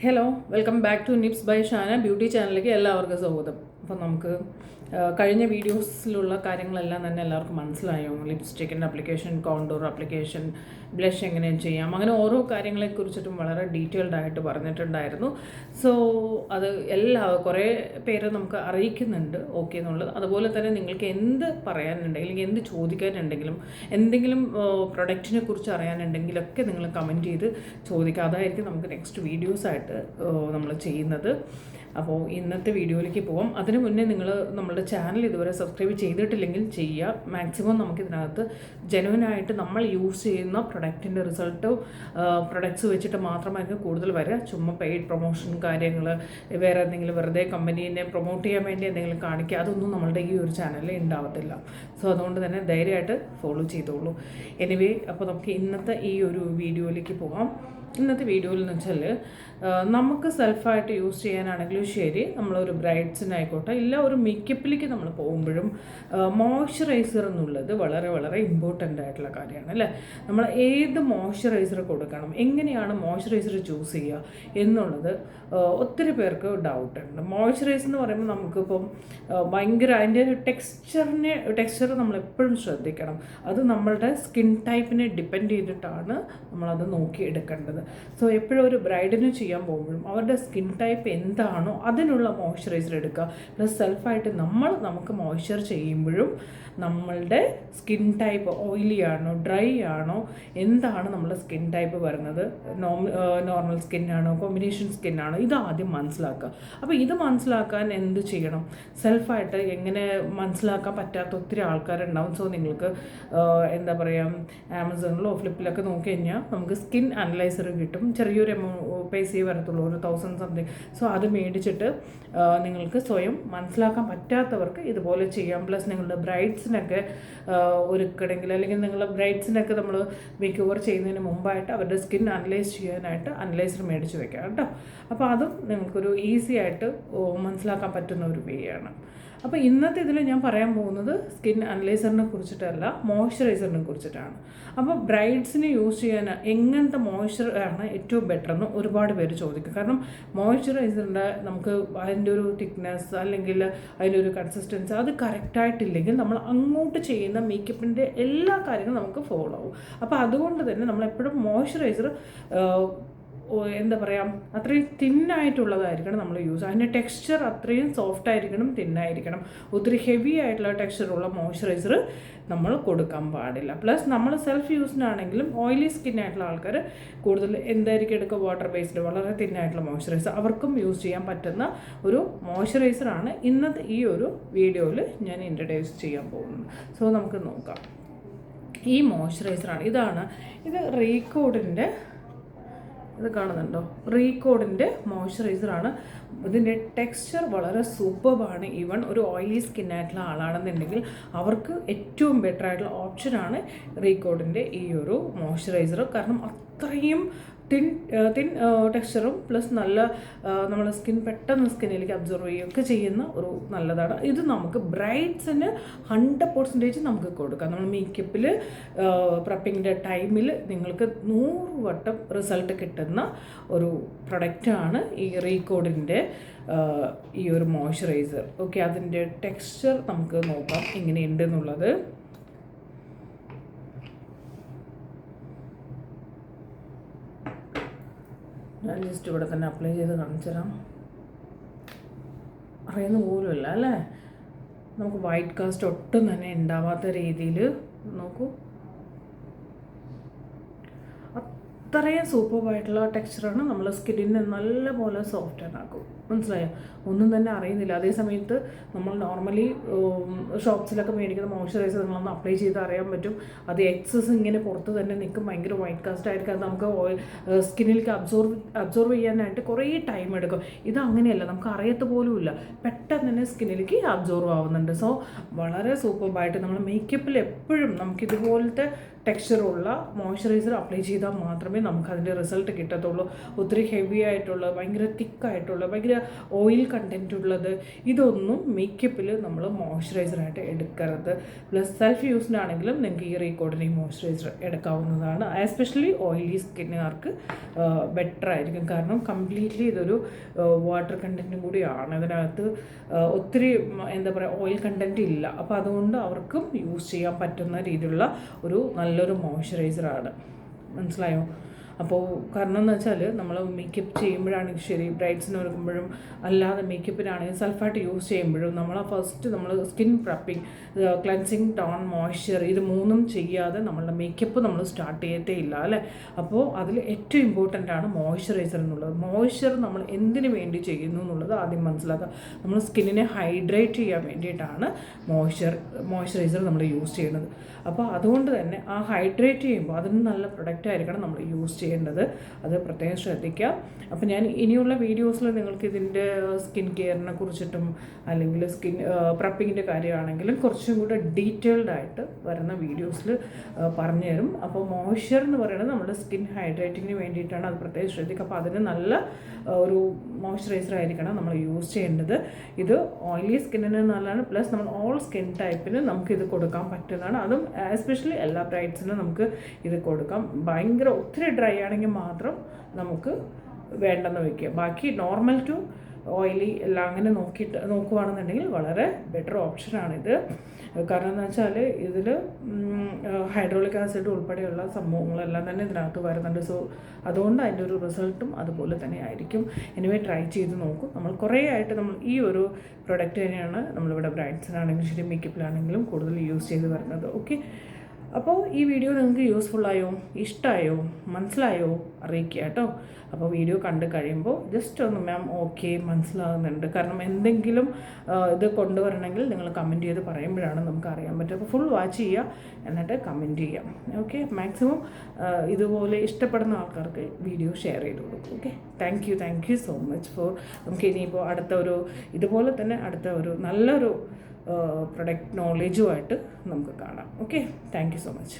Hello welcome back to Nips by Shana beauty ചാനലിലേക്ക് എല്ലാവർക്കും സ്വാഗതം. അപ്പം നമുക്ക് കഴിഞ്ഞ വീഡിയോസിലുള്ള കാര്യങ്ങളെല്ലാം തന്നെ എല്ലാവർക്കും മനസ്സിലായോ? ലിപ്സ്റ്റിക്കിന്റെ അപ്ലിക്കേഷൻ കോണ്ടൂർ അപ്ലിക്കേഷൻ ബ്ലഷ് എങ്ങനെ ചെയ്യാം? അങ്ങനെ ഓരോ കാര്യങ്ങളെക്കുറിച്ചിട്ടും വളരെ ഡീറ്റെയിൽഡ് ആയിട്ട് പറഞ്ഞിട്ടുണ്ടായിരുന്നു. സോ അത് എല്ലാ കുറേ പേര് നമുക്ക് അറിയിക്കുന്നുണ്ട്. ഓക്കെ എന്നുള്ളത്. അതുപോലെ തന്നെ നിങ്ങൾക്ക് എന്ത് പറയാനുണ്ടെങ്കിലും എന്ത് ചോദിക്കാനുണ്ടെങ്കിലും എന്തെങ്കിലും പ്രൊഡക്റ്റിനെ കുറിച്ച് അറിയാനുണ്ടെങ്കിലൊക്കെ നിങ്ങൾ കമന്റ് ചെയ്ത് ചോദിക്കുക അതായിരിക്കും നമുക്ക് നെക്സ്റ്റ് വീഡിയോസായിട്ട് നമ്മൾ ചെയ്യുന്നത്. അപ്പോൾ ഇന്നത്തെ വീഡിയോയിലേക്ക് പോവാം. അതിനു മുന്നേ നിങ്ങൾ നമ്മുടെ ചാനൽ ഇതുവരെ സബ്സ്ക്രൈബ് ചെയ്തിട്ടില്ലെങ്കിൽ ചെയ്യുക. മാക്സിമം നമുക്കിതിനകത്ത് ജനുവനായിട്ട് നമ്മൾ യൂസ് ചെയ്യുന്ന പ്രൊഡക്റ്റിന്റെ റിസൾട്ട് പ്രൊഡക്ട്സ് വെച്ചിട്ട് മാത്രമായിരിക്കും കൂടുതൽ വരിക. ചുമ്മാ പെയ്ഡ് പ്രൊമോഷൻ കാര്യങ്ങൾ വേറെ എന്തെങ്കിലും വെറുതെ കമ്പനീനെ പ്രൊമോട്ട് ചെയ്യാൻ വേണ്ടി എന്തെങ്കിലും കാണിക്കുക അതൊന്നും നമ്മളുടെ ഈ ഒരു ചാനലിൽ ഉണ്ടാവത്തില്ല സോ അതുകൊണ്ട് തന്നെ ധൈര്യമായിട്ട് ഫോളോ ചെയ്തോളൂ. എനിവേ അപ്പോൾ നമുക്ക് ഇന്നത്തെ ഈ ഒരു വീഡിയോയിലേക്ക് പോകാം ഇന്നത്തെ വീഡിയോയിൽ എന്ന് വെച്ചാൽ നമുക്ക് സെൽഫായിട്ട് യൂസ് ചെയ്യാനാണെങ്കിലും ശരി നമ്മളൊരു ബ്രൈഡ്സിനായിക്കോട്ടെ ഇല്ല ഒരു മേക്കപ്പിലേക്ക് നമ്മൾ പോകുമ്പോഴും മോയ്സ്ചറൈസർ എന്നുള്ളത് വളരെ വളരെ ഇമ്പോർട്ടന്റ് ആയിട്ടുള്ള കാര്യമാണ് അല്ലേ? നമ്മൾ ഏത് മോയ്സ്ചറൈസർ കൊടുക്കണം എങ്ങനെയാണ് മോയ്സ്ചറൈസർ ചൂസ് ചെയ്യുക എന്നുള്ളത് ഒത്തിരി പേർക്ക് ഡൗട്ട് ഉണ്ട്. മോയ്സ്ചറൈസർ എന്ന് പറയുമ്പോൾ നമുക്കിപ്പം ഭയങ്കര അതിന്റെ ടെക്സ്ചറിനെ ടെക്സ്ചർ നമ്മൾ എപ്പോഴും ശ്രദ്ധിക്കണം. അത് നമ്മളുടെ സ്കിൻ ടൈപ്പിനെ ഡിപ്പെൻഡ് ചെയ്തിട്ടാണ് നമ്മളത് നോക്കി എടുക്കേണ്ടത് സോ എപ്പോഴും ഒരു ബ്രൈഡിന് ചെയ്യാൻ പോകുമ്പോഴും അവരുടെ സ്കിൻ ടൈപ്പ് എന്താണോ അതിനുള്ള മോയ്സ്ചറൈസർ എടുക്കുക. പ്ലസ് സെൽഫായിട്ട് നമ്മൾ നമുക്ക് മോയ്സ്ചർ ചെയ്യുമ്പോഴും നമ്മളുടെ സ്കിൻ ടൈപ്പ് ഓയിലി ആണോ ഡ്രൈ ആണോ എന്താണ് നമ്മുടെ സ്കിൻ ടൈപ്പ് വരുന്നത്? നോർമൽ സ്കിൻ ആണോ കോമ്പിനേഷൻ സ്കിൻ ആണോ ഇത് ആദ്യം മനസ്സിലാക്കുക. അപ്പോൾ ഇത് മനസ്സിലാക്കാൻ എന്ത് ചെയ്യണം? സെൽഫായിട്ട് എങ്ങനെ മനസ്സിലാക്കാൻ പറ്റാത്ത ഒത്തിരി ആൾക്കാരുണ്ടാവും. സോ നിങ്ങൾക്ക് എന്താ പറയുക ആമസോണിലോ ഫ്ലിപ്പിലൊക്കെ നോക്കി കഴിഞ്ഞാൽ നമുക്ക് സ്കിൻ അനലൈസർ കിട്ടും. ചെറിയൊരു എമൗ പൈസയെ വരത്തുള്ളൂ ഒരു തൗസൻഡ് സംതിങ് സോ അത് മേടിച്ചിട്ട് നിങ്ങൾക്ക് സ്വയം മനസ്സിലാക്കാൻ പറ്റാത്തവർക്ക് ഇതുപോലെ ചെയ്യാം. പ്ലസ് നിങ്ങളുടെ ബ്രൈഡ്സിനൊക്കെ ഒരുക്കണമെങ്കിൽ അല്ലെങ്കിൽ നിങ്ങളുടെ ബ്രൈഡ്സിനൊക്കെ നമ്മൾ മേക്ക് ഓവർ ചെയ്യുന്നതിന് മുമ്പായിട്ട് അവരുടെ സ്കിൻ അനലൈസ് ചെയ്യാനായിട്ട് അനലൈസർ മേടിച്ച് വെക്കാം കേട്ടോ. അപ്പോൾ അതും നിങ്ങൾക്കൊരു ഈസി ആയിട്ട് മനസ്സിലാക്കാൻ പറ്റുന്ന ഒരു വേ ആണ്. അപ്പോൾ ഇന്നത്തെ ഇതിൽ ഞാൻ പറയാൻ പോകുന്നത് സ്കിൻ അനലൈസറിനെ കുറിച്ചിട്ടല്ല മോയ്സ്ചറൈസറിനെ കുറിച്ചിട്ടാണ്. അപ്പോൾ ബ്രൈഡ്സിന് യൂസ് ചെയ്യാൻ എങ്ങനത്തെ മോയ്സ്ചർ ആണ് ഏറ്റവും ബെറ്റർ എന്ന് ഒരുപാട് പേര് ചോദിക്കും. കാരണം മോയ്സ്ചറൈസറിന്റെ നമുക്ക് അതിന്റെ ഒരു തിക്നെസ് അല്ലെങ്കിൽ അതിന്റെ ഒരു കൺസിസ്റ്റൻസി അത് കറക്റ്റായിട്ടില്ലെങ്കിൽ നമ്മൾ അങ്ങോട്ട് ചെയ്യുന്ന മേക്കപ്പിന്റെ എല്ലാ കാര്യങ്ങളും നമുക്ക് ഫോളോ ആവും. അപ്പോൾ അതുകൊണ്ട് തന്നെ നമ്മളെപ്പോഴും മോയ്സ്ചറൈസർ ഓ, എന്താ പറയുക അത്രയും തിന്നായിട്ടുള്ളതായിരിക്കണം നമ്മൾ യൂസ് അതിന്റെ ടെക്സ്ചർ അത്രയും സോഫ്റ്റ് ആയിരിക്കണം തിന്നായിരിക്കണം. ഒത്തിരി ഹെവി ആയിട്ടുള്ള ടെക്സ്ചറുള്ള മോയ്സ്ചറൈസർ നമ്മൾ കൊടുക്കാൻ പാടില്ല. പ്ലസ് നമ്മൾ സെൽഫ് യൂസിനാണെങ്കിലും ഓയിലി സ്കിൻ ആയിട്ടുള്ള ആൾക്കാർ കൂടുതൽ എന്തായിരിക്കും എടുക്കുക? വാട്ടർ ബേസ്ഡ് വളരെ തിന്നായിട്ടുള്ള മോയ്സ്ചറൈസർ അവർക്കും യൂസ് ചെയ്യാൻ പറ്റുന്ന ഒരു മോയ്സ്ചറൈസറാണ് ഇന്നത്തെ ഈ ഒരു വീഡിയോയിൽ ഞാൻ ഇൻട്രഡ്യൂസ് ചെയ്യാൻ പോകുന്നത്. സോ നമുക്ക് നോക്കാം. ഈ മോയ്സ്ചറൈസറാണ് ഇതാണ് ഇത് റീകോഡിന്റെ ഇത് കാണുന്നുണ്ടോ? റീകോഡിന്റെ മോയ്സ്ചറൈസറാണ് ഇതിന്റെ ടെക്സ്ചർ വളരെ സൂപ്പർബാണ് ഈവൺ ഒരു ഓയിലി സ്കിൻ ആയിട്ടുള്ള ആളാണെന്നുണ്ടെങ്കിൽ അവർക്ക് ഏറ്റവും ബെറ്റർ ആയിട്ടുള്ള ഓപ്ഷനാണ് റീകോഡിന്റെ ഈ ഒരു മോയ്സ്ചറൈസർ. കാരണം അത്രയും തിൻ തിൻ ടെക്സ്ചറും പ്ലസ് നല്ല നമ്മുടെ സ്കിൻ പെട്ടെന്ന് സ്കിന്നിലേക്ക് അബ്സോർവ് ചെയ്യുകയൊക്കെ ചെയ്യുന്ന ഒരു നല്ലതാണ്. ഇത് നമുക്ക് ബ്രൈഡ്സിന് ഹൺഡ്രഡ് പെർസെന്റേജ് നമുക്ക് കൊടുക്കാം. നമ്മൾ മേക്കപ്പിൽ പ്രപ്പിങ്ങിന്റെ ടൈമിൽ നിങ്ങൾക്ക് നൂറ് വട്ടം റിസൾട്ട് കിട്ടുന്ന ഒരു പ്രൊഡക്റ്റാണ് ഈ റീകോഡിന്റെ ഈ ഒരു മോയ്സ്ചറൈസർ ഓക്കെ അതിന്റെ ടെക്സ്ചർ നമുക്ക് നോക്കാം. എങ്ങനെയുണ്ട് ജസ്റ്റ് ഇവിടെ തന്നെ അപ്ലൈ ചെയ്ത് കാണിച്ചു തരാം. അറിയുന്ന പോലുമില്ല അല്ലേ? നമുക്ക് വൈറ്റ് കാസ്റ്റ് ഒട്ടും തന്നെ ഉണ്ടാവാത്ത രീതിയിൽ നോക്കൂ. അത്രയും സൂപ്പർബായിട്ടുള്ള ടെക്സ്ചറാണ് നമ്മൾ സ്കിന്നിനെ നല്ലപോലെ സോഫ്റ്റ് ആക്കും മനസ്സിലായോ? ഒന്നും തന്നെ അറിയുന്നില്ല. അതേ സമയത്ത് നമ്മൾ നോർമലി ഷോപ്സിലൊക്കെ മേടിക്കുന്ന മോയ്സ്ചറൈസർ നിങ്ങളൊന്ന് അപ്ലൈ ചെയ്ത് അറിയാൻ പറ്റും. അത് എക്സസ് ഇങ്ങനെ പുറത്ത് തന്നെ നിൽക്കും. ഭയങ്കര വൈറ്റ് കാസ്റ്റ് ആയിരിക്കും. അത് നമുക്ക് സ്കിന്നിലേക്ക് അബ്സോർവ് അബ്സോർവ് ചെയ്യാനായിട്ട് കുറേ ടൈം എടുക്കും. ഇത് അങ്ങനെയല്ല. നമുക്ക് അറിയത്ത പോലുമില്ല പെട്ടെന്ന് തന്നെ സ്കിന്നിലേക്ക് അബ്സോർവ് ആവുന്നുണ്ട്. സോ വളരെ സൂപ്പർബായിട്ട് നമ്മൾ മേക്കപ്പിൽ എപ്പോഴും നമുക്ക് ഇതുപോലത്തെ ടെക്സ്ചറുള്ള മോയ്സ്ചറൈസർ അപ്ലൈ ചെയ്താൽ മാത്രമേ നമുക്ക് അതിന്റെ റിസൾട്ട് കിട്ടത്തുള്ളൂ. ഒത്തിരി ഹെവി ആയിട്ടുള്ള ഭയങ്കര തിക്കായിട്ടുള്ള ഭയങ്കര ഓയിൽ കണ്ടന്റ് ഉള്ളത് ഇതൊന്നും മേക്കപ്പിൽ നമ്മൾ മോയ്സ്ചറൈസറായിട്ട് എടുക്കരുത്. പ്ലസ് സെൽഫ് യൂസിനാണെങ്കിലും നിങ്ങൾക്ക് ഈ റീകോർഡിനെ മോയ്സ്ചറൈസർ എടുക്കാവുന്നതാണ്. എസ്പെഷ്യലി ഓയിലി സ്കിന്നുകാർക്ക് ബെറ്റർ ആയിരിക്കും. കാരണം കംപ്ലീറ്റ്ലി ഇതൊരു വാട്ടർ കണ്ടന്റും കൂടിയാണ്. ഇതിനകത്ത് ഒത്തിരി എന്താ പറയുക ഓയിൽ കണ്ടന്റ് ഇല്ല. അപ്പോൾ അതുകൊണ്ട് അവർക്കും യൂസ് ചെയ്യാൻ പറ്റുന്ന രീതിയിലുള്ള ഒരു നല്ലൊരു മോയ്സ്ചറൈസറാണ്. മനസ്സിലായോ? അപ്പോൾ കാരണം എന്ന് വെച്ചാൽ നമ്മൾ മേക്കപ്പ് ചെയ്യുമ്പോഴാണെങ്കിൽ ശരി ബ്രൈഡ്സിന് ഒരുക്കുമ്പോഴും അല്ലാതെ മേക്കപ്പിനാണെങ്കിൽ സൾഫായിട്ട് യൂസ് ചെയ്യുമ്പോഴും നമ്മൾ ഫസ്റ്റ് നമ്മൾ skin prepping cleansing tone moisture ഇത് മൂന്നും ചെയ്യാതെ നമ്മളുടെ മേക്കപ്പ് നമ്മൾ സ്റ്റാർട്ട് ചെയ്യത്തേ ഇല്ല അല്ലേ? അപ്പോൾ അതിൽ ഏറ്റവും ഇമ്പോർട്ടന്റ് ആണ് മോയ്സ്ചറൈസർ എന്നുള്ളത്. മോയ്സ്ചർ നമ്മൾ എന്തിനു വേണ്ടി ചെയ്യുന്നു എന്നുള്ളത് ആദ്യം മനസ്സിലാക്കുക. നമ്മൾ സ്കിന്നിനെ ഹൈഡ്രേറ്റ് ചെയ്യാൻ വേണ്ടിയിട്ടാണ് മോയ്സ്ചർ മോയ്സ്ചറൈസർ നമ്മൾ യൂസ് ചെയ്യുന്നത്. അപ്പോൾ അതുകൊണ്ട് തന്നെ ആ ഹൈഡ്രേറ്റ് ചെയ്യുമ്പോൾ അതിന് നല്ല പ്രൊഡക്റ്റ് ആയിരിക്കണം നമ്മൾ യൂസ് ചെയ്യേണ്ടത്. അത് പ്രത്യേകം ശ്രദ്ധിക്കുക അപ്പോൾ ഞാൻ ഇനിയുള്ള വീഡിയോസിൽ നിങ്ങൾക്ക് ഇതിന്റെ സ്കിൻ കെയറിനെ കുറിച്ചിട്ടും അല്ലെങ്കിൽ സ്കിൻ പ്രപ്പിങ്ങിന്റെ കാര്യമാണെങ്കിലും കുറച്ചും കൂടെ ഡീറ്റെയിൽഡ് ആയിട്ട് വരുന്ന വീഡിയോസിൽ പറഞ്ഞു തരും. അപ്പോൾ മോയ്സ്ചർ എന്ന് പറയുന്നത് നമ്മുടെ സ്കിൻ ഹൈഡ്രേറ്റിങ്ങിന് വേണ്ടിയിട്ടാണ്. അത് പ്രത്യേകം ശ്രദ്ധിക്കുക അപ്പോൾ അതിന് നല്ല ഒരു മോയ്സ്ചറൈസർ ആയിരിക്കണം നമ്മൾ യൂസ് ചെയ്യേണ്ടത്. ഇത് ഓയിലി സ്കിന്നിന് നല്ലതാണ്. പ്ലസ് നമ്മൾ ഓൾ സ്കിൻ ടൈപ്പിന് നമുക്ക് ഇത് കൊടുക്കാൻ പറ്റുന്നതാണ്. അതും എസ്പെഷ്യലി എല്ലാ ബ്രൈഡ്സിനും നമുക്ക് ഇത് കൊടുക്കാം. ഭയങ്കര ഒത്തിരി ഡ്രൈ ആണെങ്കിൽ മാത്രം നമുക്ക് വേണ്ടെന്ന് വയ്ക്കുക. ബാക്കി നോർമൽ ടു ഓയിലി എല്ലാം അങ്ങനെ നോക്കിയിട്ട് നോക്കുവാണെന്നുണ്ടെങ്കിൽ വളരെ ബെറ്റർ ഓപ്ഷനാണിത് കാരണം എന്ന് വെച്ചാൽ ഇതിൽ ഹൈഡ്രോളിക് ആസിഡ് ഉൾപ്പെടെയുള്ള സംഭവങ്ങളെല്ലാം തന്നെ ഇതിനകത്ത് വരുന്നുണ്ട്. സോ അതുകൊണ്ട് അതിന്റെ ഒരു റിസൾട്ടും അതുപോലെ തന്നെ ആയിരിക്കും. എനിവേ ട്രൈ ചെയ്ത് നോക്കും. നമ്മൾ കുറേ ആയിട്ട് നമ്മൾ ഈ ഒരു പ്രൊഡക്റ്റ് തന്നെയാണ് നമ്മളിവിടെ ബ്രൈഡ്സിനാണെങ്കിലും ശരി മേക്കപ്പിലാണെങ്കിലും കൂടുതൽ യൂസ് ചെയ്ത് വരുന്നത്. ഓക്കെ അപ്പോൾ ഈ വീഡിയോ നിങ്ങൾക്ക് യൂസ്ഫുള്ളായോ ഇഷ്ടമായോ മനസ്സിലായോ അറിയിക്കുക കേട്ടോ. അപ്പോൾ വീഡിയോ കണ്ട് കഴിയുമ്പോൾ ജസ്റ്റ് ഒന്ന് മാം ഓക്കെ മനസ്സിലാകുന്നുണ്ട്. കാരണം എന്തെങ്കിലും ഇത് കൊണ്ടുവരണമെങ്കിൽ നിങ്ങൾ കമന്റ് ചെയ്ത് പറയുമ്പോഴാണ് നമുക്ക് അറിയാൻ പറ്റുക. അപ്പോൾ ഫുൾ വാച്ച് ചെയ്യുക എന്നിട്ട് കമന്റ് ചെയ്യാം ഓക്കെ മാക്സിമം ഇതുപോലെ ഇഷ്ടപ്പെടുന്ന ആൾക്കാർക്ക് വീഡിയോ ഷെയർ ചെയ്ത് കൊടുക്കും. Okay thank you thank you so much for നമുക്ക് ഇനിയിപ്പോൾ അടുത്ത ഒരു ഇതുപോലെ തന്നെ അടുത്ത ഒരു നല്ലൊരു പ്രൊഡക്റ്റ് നോളേജുമായിട്ട് നമുക്ക് കാണാം. Okay thank so much